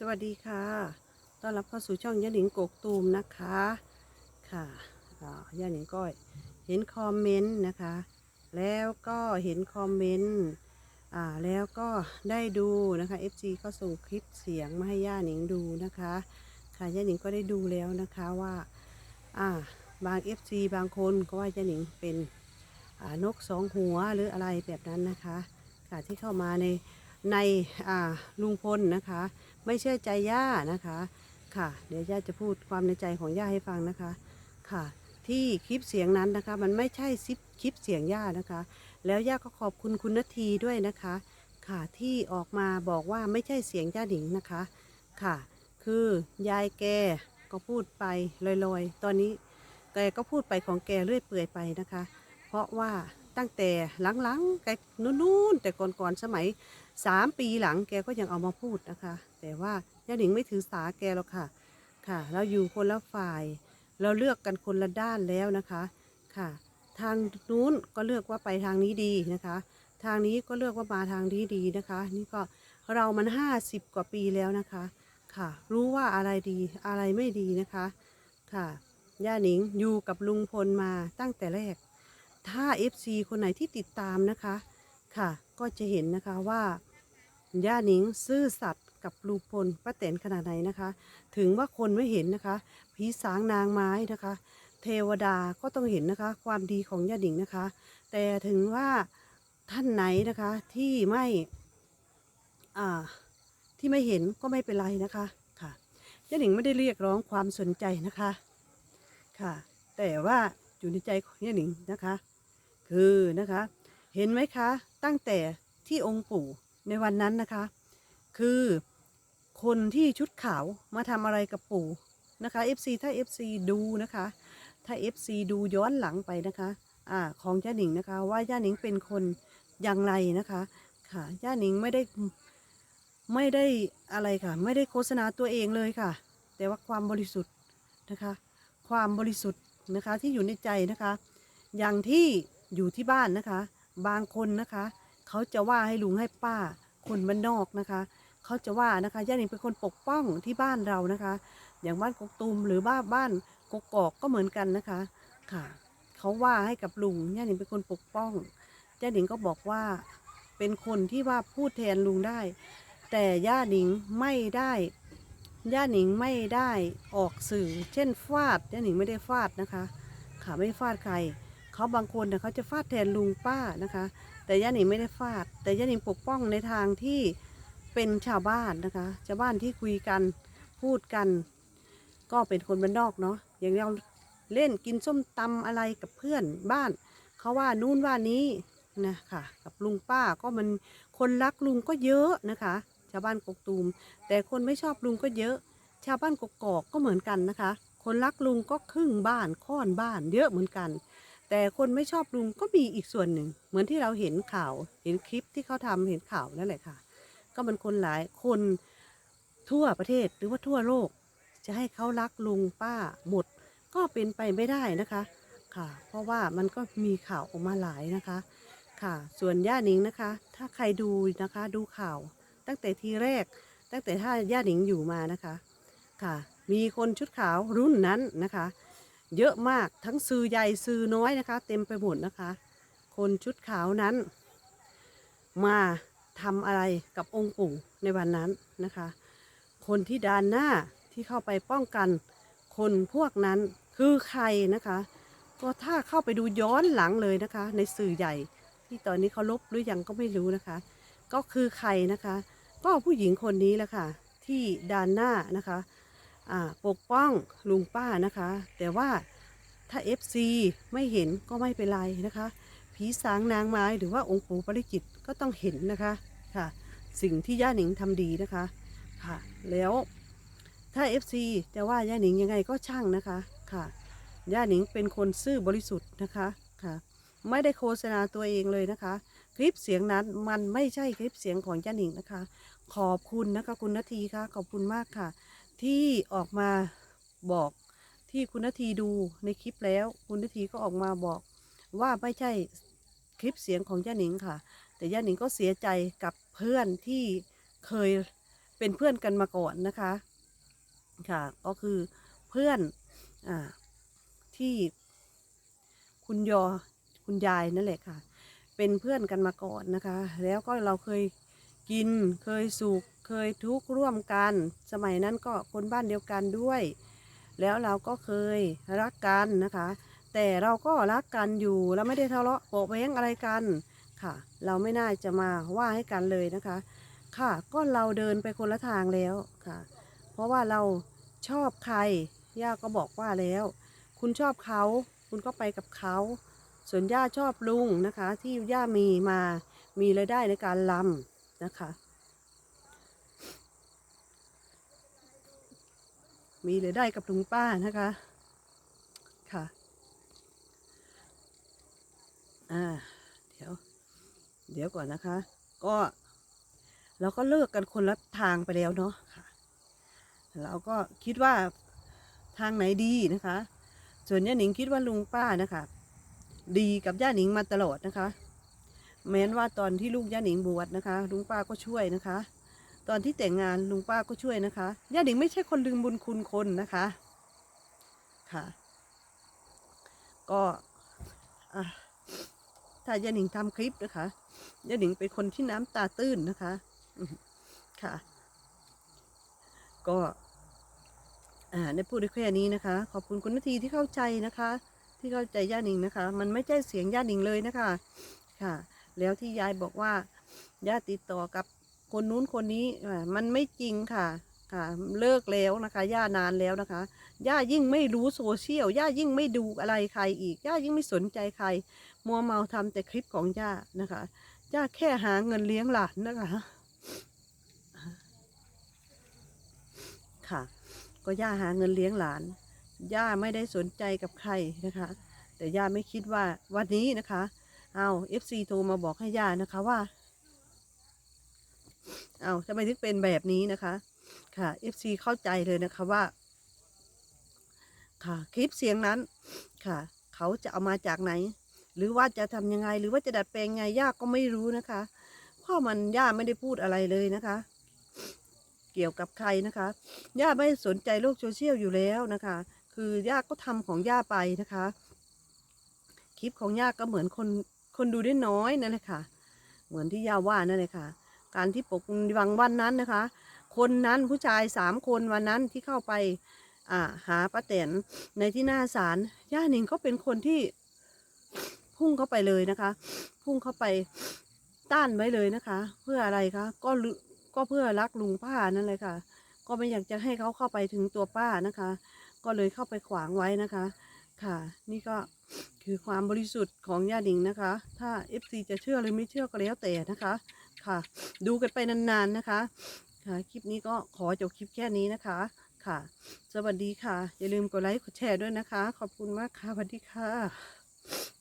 สวัสดีค่ะ ต้อนรับเข้าสู่ช่องยะหนิงกกตูมนะคะ ค่ะอ่ายะหนิงก็เห็นคอมเมนต์นะคะ แล้วก็เห็นคอมเมนต์แล้วก็ได้ดูนะคะ FC ก็ส่งคลิปเสียงมาให้ย่าหนิงดูนะคะ ค่ะย่าหนิงก็ได้ดูแล้วนะคะว่าอ่าบาง FC บางคนก็ว่าย่าหนิงเป็นนกสองหัวหรืออะไรแบบนั้นนะคะ ค่ะที่เข้ามาในในลุงพลนะคะ ไม่เชื่อใจย่านะคะ ค่ะ เดี๋ยวย่าจะพูดความในใจของย่าให้ฟังนะคะ ค่ะ ที่คลิปเสียงนั้นนะคะ มันไม่ใช่ซิปคลิปเสียงย่านะคะ แล้วย่าก็ขอบคุณคุณนาทีด้วยนะคะ ค่ะ ที่ออกมาบอกว่าไม่ใช่เสียงย่าหนิงนะคะ ค่ะ คือยายแกก็พูดไปลอยๆ ตอนนี้แกก็พูดไปของแกเรื่อยเปื่อยไปนะคะ เพราะว่า ตั้งแต่หลังๆแกนู้นๆแต่ก่อนๆสมัยสามปีหลังแกก็ยังเอามาพูดนะคะ แต่ว่าย่าหนิงไม่ถือสาแกหรอกค่ะ ค่ะ เราอยู่คนละฝ่าย เราเลือกกันคนละด้านแล้วนะคะค่ะ ทางนู้นก็เลือกว่าไปทางนี้ดีนะคะ ทางนี้ก็เลือกว่ามาทางนี้ดีนะคะ นี่ก็เรามันห้าสิบกว่าปีแล้วนะคะ ค่ะ รู้ว่าอะไรดีอะไรไม่ดีนะคะ ค่ะย่าหนิงอยู่กับลุงพลมาตั้งแต่แรก ถ้า FC คนไหนที่ติดตามนะคะค่ะ ก็จะเห็นนะคะว่าย่าหนิงซื่อสัตย์กับลุงพลป้าแตนขนาดไหนนะคะ ถึงว่าคนไม่เห็นนะคะผีสางนางไม้นะคะ เทวดาก็ต้องเห็นนะคะ ความดีของย่าหนิงนะคะ แต่ถึงว่าท่านไหนนะคะที่ไม่อ่าที่ไม่เห็นก็ไม่เป็นไรนะคะค่ะย่าหนิงไม่ได้เรียกร้องความสนใจนะคะค่ะ แต่ว่าอยู่ในใจของย่าหนิงนะคะ คือนะคะ เห็นไหมคะ ตั้งแต่ที่องค์ปู่ในวันนั้นนะคะ คือคนที่ชุดขาวมาทำอะไรกับปู่นะคะ FC ถ้า FC ดูนะคะ ถ้า FC ดูย้อนหลังไปนะคะอ่าของย่าหนิงนะคะ ว่าย่าหนิงเป็นคนอย่างไรนะคะค่ะย่าหนิงไม่ได้ไม่ได้อะไรค่ะ ไม่ได้โฆษณาตัวเองเลยค่ะ แต่ว่าความบริสุทธิ์นะคะ ความบริสุทธิ์นะคะที่อยู่ในใจนะคะ อย่างที่ อยู่ที่บ้านนะคะ บางคนนะคะ เขาจะว่าให้ลุงให้ป้า คนบ้านนอกนะคะ เขาจะว่านะคะย่าหนิงเป็นคนปกป้องที่บ้านเรานะคะ อย่างบ้านกกตูมหรือบ้านบ้านกกอกก็เหมือนกันนะคะค่ะ เขาว่าให้กับลุงย่าหนิงเป็นคนปกป้องย่าหนิงก็บอกว่าเป็นคนที่ว่าพูดแทนลุงได้ แต่ย่าหนิงไม่ได้ย่าหนิงไม่ได้ออกสื่อ เช่นฟาดย่าหนิงไม่ได้ฟาดนะคะ ค่ะไม่ฟาดใคร เขาบางคนเนี่ยเขาจะฟาดแทนลุงป้านะคะ แต่ย่าหนิงไม่ได้ฟาด แต่ย่าหนิงปกป้องในทางที่เป็นชาวบ้านนะคะ ชาวบ้านที่คุยกันพูดกัน ก็เป็นคนบ้านนอกเนาะอย่างเราเล่นกินส้มตำอะไรกับเพื่อนบ้าน เขาว่านู่นว่านี้นะค่ะกับลุงป้าก็มันคนรักลุงก็เยอะนะคะ ชาวบ้านกกตูม แต่คนไม่ชอบลุงก็เยอะ ชาวบ้านกกอกก็เหมือนกันนะคะ คนรักลุงก็ครึ่งบ้านค่อนบ้าน เยอะเหมือนกัน แต่คนไม่ชอบลุงก็มีอีกส่วนหนึ่ง เหมือนที่เราเห็นข่าว เห็นคลิปที่เขาทำเห็นข่าวนั่นแหละค่ะ ก็มันคนหลายคนทั่วประเทศหรือว่าทั่วโลก จะให้เขารักลุงป้าหมด ก็เป็นไปไม่ได้นะคะค่ะ เพราะว่ามันก็มีข่าวออกมาหลายนะคะ ค่ะ ส่วนย่าหนิงนะคะ ถ้าใครดูนะคะดูข่าว ตั้งแต่ทีแรก ตั้งแต่ถ้าย่าหนิงอยู่มานะคะ ค่ะ มีคนชุดขาวรุ่นนั้นนะคะ เยอะมากทั้งซื้อใหญ่ซื้อน้อยนะคะ เต็มไปหมดนะคะ คนชุดขาวนั้น มาทำอะไรกับองค์ปู่ในวันนั้นนะคะ คนที่ดานหน้าที่เข้าไปป้องกันคนพวกนั้นคือใครนะคะ ก็ถ้าเข้าไปดูย้อนหลังเลยนะคะ ในสื่อใหญ่ ที่ตอนนี้เขาลบหรือยังก็ไม่รู้นะคะ ก็คือใครนะคะ ก็ผู้หญิงคนนี้แหละค่ะ ที่ดานหน้านะคะ ปกป้องลุงป้านะคะ แต่ว่าถ้า FC ไม่เห็นก็ไม่เป็นไรนะคะ ผีสางนางไม้หรือว่าองค์ปู่ปริจิตก็ต้องเห็นนะคะค่ะ สิ่งที่ย่าหนิงทำดีนะคะค่ะ แล้วถ้า FC จะว่าย่าหนิงยังไงก็ช่างนะคะค่ะย่าหนิงเป็นคนซื่อบริสุทธิ์นะคะค่ะ ไม่ได้โฆษณาตัวเองเลยนะคะ คลิปเสียงนั้นมันไม่ใช่คลิปเสียงของย่าหนิงนะคะ ขอบคุณนะคะคุณนาทีค่ะขอบคุณมากค่ะ ที่ออกมาบอกที่คุณนาทีดูในคลิปแล้ว คุณนาทีก็ออกมาบอก ว่าไม่ใช่คลิปเสียงของย่าหนิงค่ะ แต่ย่าหนิงก็เสียใจกับเพื่อนที่เคยเป็นเพื่อนกันมาก่อนนะคะค่ะก็คือเพื่อนอที่คุณยอคุณยายนั่นแหละค่ะ เป็นเพื่อนกันมาก่อนนะคะ แล้วก็เราเคย กิน เคยสุข เคยทุกข์ร่วมกัน สมัยนั้นก็คนบ้านเดียวกันด้วย แล้วเราก็เคยรักกันนะคะ แต่เราก็รักกันอยู่เราไม่ได้ทะเลาะเบาะแว้งอะไรกันค่ะ เราไม่น่าจะมาว่าให้กันเลยนะคะ ค่ะก็เราเดินไปคนละทางแล้วค่ะ เพราะว่าเราชอบใครย่าก็บอกว่าแล้ว คุณชอบเขาคุณก็ไปกับเขาส่วนย่าชอบลุงนะคะ ที่ย่ามีมามีรายได้ในการลำ นะคะ มีรายได้กับลุงป้านะคะค่ะอ่าเดี๋ยว เดี๋ยวก่อนนะคะ ก็ เราก็เลิกกันคนละทางไปแล้วเนาะค่ะ เราก็คิดว่าทางไหนดีนะคะ ส่วนย่าหนิงคิดว่าลุงป้านะคะ ดีกับย่าหนิงมาตลอดนะคะ แม้นว่าตอนที่ลูกย่าหนิงบวชนะคะ ลุงป้าก็ช่วยนะคะ ตอนที่แต่งงานลุงป้าก็ช่วยนะคะย่าหนิงไม่ใช่คนลืมบุญคุณคนนะคะค่ะ ก็ถ้าย่าหนิงทำคลิปนะคะย่าหนิงเป็นคนที่น้ำตาตื้นนะคะค่ะ ก็ได้พูดได้แค่นี้นะคะ ขอบคุณคุณนาทีที่เข้าใจนะคะ ที่เข้าใจย่าหนิงนะคะ มันไม่ใช่เสียงย่าหนิงเลยนะคะ ค่ะ แล้วที่ยายบอกว่าย่าติติดต่อกับคนนู้นคนนี้มันไม่จริงค่ะค่ะเลิกแล้วนะคะ ย่านานแล้วนะคะ ย่ายิ่งไม่รู้โซเชียล ย่ายิ่งไม่ดูอะไรใครอีก ย่ายิ่งไม่สนใจใคร มัวเมาทำแต่คลิปของย่านะคะ ย่าแค่หาเงินเลี้ยงหลานนะคะ ค่ะ ก็ย่าหาเงินเลี้ยงหลาน ย่าไม่ได้สนใจกับใครนะคะ แต่ย่าไม่คิดว่าวันนี้นะคะ เอาเอฟซีโทรมาบอกให้ย่านะคะว่า เอาทำไมถึงเป็นแบบนี้นะคะ ค่ะเอฟซีเข้าใจเลยนะคะว่า ค่ะ คลิปเสียงนั้น ค่ะ เขาจะเอามาจากไหน หรือว่าจะทำยังไง หรือว่าจะดัดแปลงไงย่าก็ไม่รู้นะคะเพราะมันย่าไม่ได้พูดอะไรเลยนะคะ เกี่ยวกับใครนะคะ ย่าไม่สนใจโลกโซเชียลอยู่แล้วนะคะ คือย่าก็ทำของย่าไปนะคะ คลิปของย่าก็เหมือนคน คนดูได้น้อยนั่นแหละค่ะ เหมือนที่ย่าว่านั่นเลยค่ะ การที่ปกวังวันนั้นนะคะ คนนั้นผู้ชายสามคนวันนั้นที่เข้าไปอ่าหาป้าแตนในที่หน้าศาลย่าหนิงก็เป็นคนที่พุ่งเข้าไปเลยนะคะ พุ่งเข้าไปต้านไว้เลยนะคะ เพื่ออะไรคะก็ก็เพื่อรักลุงป้านั่นเลยค่ะ ก็ไม่อยากจะให้เขาเข้าไปถึงตัวป้านะคะ ก็เลยเข้าไปขวางไว้นะคะ ค่ะ นี่ก็ คือความบริสุทธิ์ของย่าหนิงนะคะ ถ้า FC จะเชื่อหรือไม่เชื่อก็แล้วแต่นะคะ ค่ะ ดูกันไปนานๆนะคะ ค่ะ คลิปนี้ก็ขอจบคลิปแค่นี้นะคะ ค่ะ สวัสดีค่ะ อย่าลืมกดไลค์ กดแชร์ด้วยนะคะ ขอบคุณมากค่ะ สวัสดีค่ะ